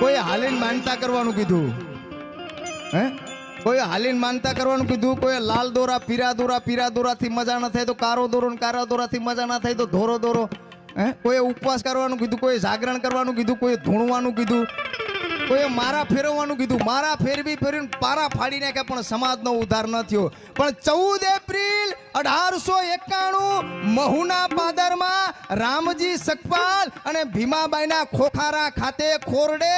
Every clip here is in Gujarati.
કોઈ હાલીન માનતા કરવાનું કીધું? હે? કોઈ હાલીન માનતા કરવાનું કીધું? કોઈ લાલ દોરા, પીરા દોરા, પીરા દોરાથી મજા ન થાય તો કારો દોરો કારા દોરાથી મજા ના થાય તો ધોરો દોરો. હે? કોઈ ઉપવાસ કરવાનું કીધું? કોઈ જાગરણ કરવાનું કીધું? કોઈ ધૂણવાનું કીધું? કોઈએ મારા ફેરવવાનું કીધું, મારા ફેરવી ફેરવીને પારા ફાડી નાખ્યા, પણ સમાજનો ઉદ્ધાર ન થયો. પણ ચૌદ એપ્રિલ અઢારસો એકાણું મહુના પાદરમાં રામજી સકપાલ અને ભીમાબાઈના ખોખારા ખાતે ખોરડે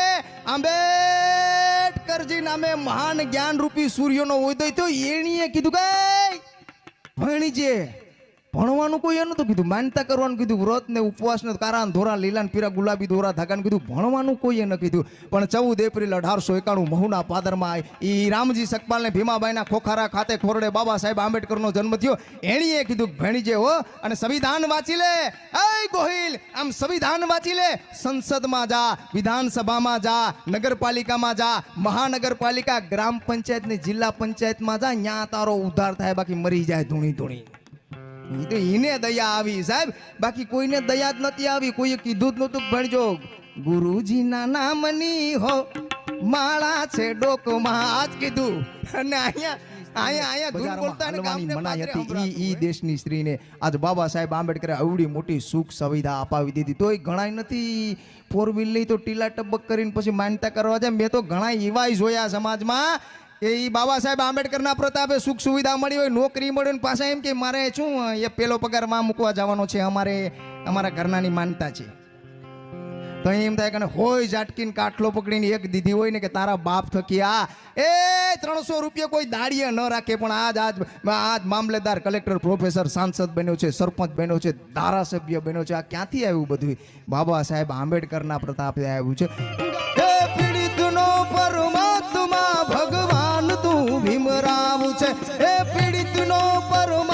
આંબેડકરજી નામે મહાન જ્ઞાનરૂપી સૂર્યનો ઉદય થયો. એણીએ કીધું કે, ભણીજે ભણવાનું કોઈ નતું કીધું. માનતા કરવાનું કીધું. વ્રત ને ઉપવાસ ને કારા ધોરા લીલા પીરા, ગુલાબી દોરા ધાકાને કીધું. ભણવાનું કોઈએ ન કીધું. પણ ચૌદ એપ્રિલ અઢારસો એકાણું મહુના પાદરમાં એ રામજી સકપાલ ને ભીમાબાઈના ખોખારા ખાતે ખોરડે બાબા સાહેબ આંબેડકરનો જન્મ થયો. એણીએ કીધું ભણીજે હો અને સંવિધાન વાંચી લે. એ ગોહિલ, આમ સંવિધાન વાંચી લે. સંસદમાં જા, વિધાનસભામાં જા, નગરપાલિકામાં જા, મહાનગરપાલિકા, ગ્રામ પંચાયત ને જિલ્લા પંચાયતમાં જા. ન્યા તારો ઉદ્ધાર થાય, બાકી મરી જાય ધૂણી ધૂણી. તો એને દયા આવી સાહેબ. બાકી કોઈને દયા જ નથી આવી. કોઈએ કીધું જ નતું કે ભણજો ગુરુજીના નામની હો માળા છે ડોકમાં. આજ કીધું. અને અહીંયા દેશની સ્ત્રીને આજ બાબા સાહેબ આંબેડકરે આવડી મોટી સુખ સુવિધા અપાવી દીધી. તોય ઘણાય નથી. ફોર વ્હીલ લઈ તો ટીલા ટબક કરીને પછી માનતા કરવા જાય. મેં તો ઘણા એવા જોયા સમાજમાં. ઈ બાબા સાહેબ આંબેડકરના પ્રતાપે સુખ સુવિધા મળી હોય, નોકરી મળી ને પાછા એમ કે મારે શું, એ પેલો પગારમાં મૂકવા જવાનો છે, અમારે, અમારા ઘરનાની માનતા છે. તો એમ થાય કે હોય ઝાટકીને કાટલો પકડીને એક દીધી હોય ને કે તારા બાપ થકી આ, એ ત્રણસો રૂપિયા કોઈ દાડીએ ન રાખે, પણ આજ આજ આજ મામલેદાર કલેક્ટર, પ્રોફેસર, સાંસદ બન્યો છે, સરપંચ બન્યો છે, ધારાસભ્ય બન્યો છે, આ ક્યાંથી આવ્યું બધું? બાબા સાહેબ આંબેડકરના પ્રતાપે આવ્યું છે. છે. એ પીડિતનો પરમ